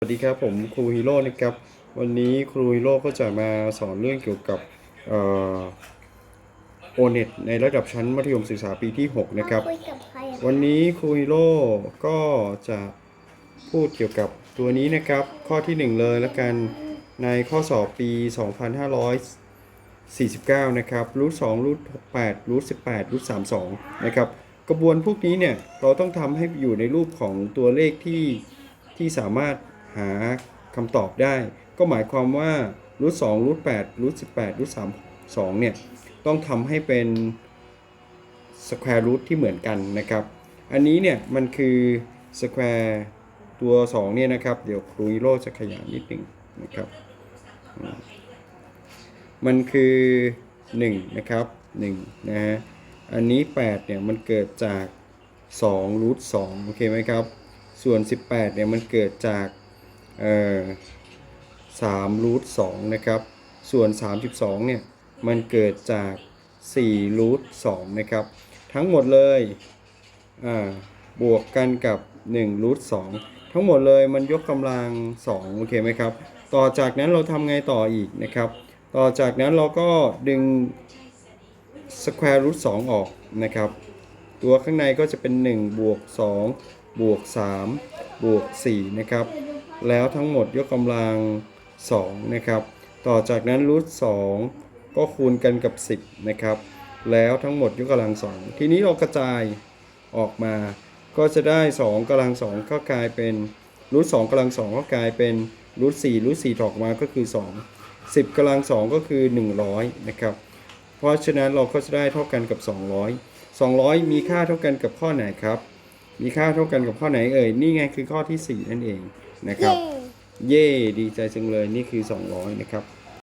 สวัสดีครับผมครูฮีโร่นะครับวันนี้ครูฮีโร่ก็จะมาสอนเรื่องเกี่ยวกับโอเน็ตในระดับชั้นมัธยมศึกษาปีที่ 6 นะครับคุยกับใครอะวันนี้ครูฮีโร่ก็จะพูดเกี่ยวกับตัวนี้นะครับ ข้อที่ 1 เลยแล้วกันในข้อสอบปี 2549 นะครับรูท2รูท8รูท18รูท32 นะครับ กระบวนพวกนี้เนี่ยเราต้องทำให้อยู่ในรูปของตัวเลขที่ที่สามารถ หาคำตอบได้ ก็หมายความว่ารูท2รูท8รูท18รูท32เนี่ย ต้องทำให้เป็น square root ที่เหมือนกันนะครับ อันนี้เนี่ย มันคือ square ตัว 2 เนี่ยนะครับ เดี๋ยวครูโรจะขยายนิดหนึ่งนะครับ มันคือ 1 นะครับ1นะฮะ อันนี้ 8 เนี่ย มันเกิดจาก2 root 2โอเคไหมครับ ส่วน 18 เนี่ย มันเกิดจาก เอ่อ3 root 2นะครับ ส่วน 32 เนี่ย มันเกิดจาก4 root 2นะครับ ทั้งหมดเลยบวกกันกับ1 root 2ทั้งหมดเลยมันยกกำลัง2โอเคไหมครับ ต่อจากนั้นเราทำไงต่ออีกนะครับ ต่อจากนั้นเราก็ดึง square root 2ออกนะครับ ตัวข้างในก็จะเป็น 1 บวก 2 บวก 3 บวก 4 นะครับ แล้วทั้งหมดยกกำลัง2นะครับ ต่อจากนั้นรูท2ก็คูณกันกับ 10นะครับ แล้วทั้งหมดยกกำลัง 2 ทีนี้เรากระจายออกมา ก็จะได้ 2กำลัง2ก็กลายเป็นรูท2กำลัง2ก็กลายเป็นรูท4รูท4ถอกมาก็คือ 2 10กำลัง2ก็คือ 100นะครับ เพราะฉะนั้นเราก็จะได้เท่ากันกับ 200 200 มีค่าเท่ากันกับข้อไหนครับ มีค่าเท่ากันกับข้อไหนเอ่ย นี่ไงคือข้อที่ 4 นั่นเองนะครับ เย่เย่ดีใจจังเลยนี่คือ 200 นะครับ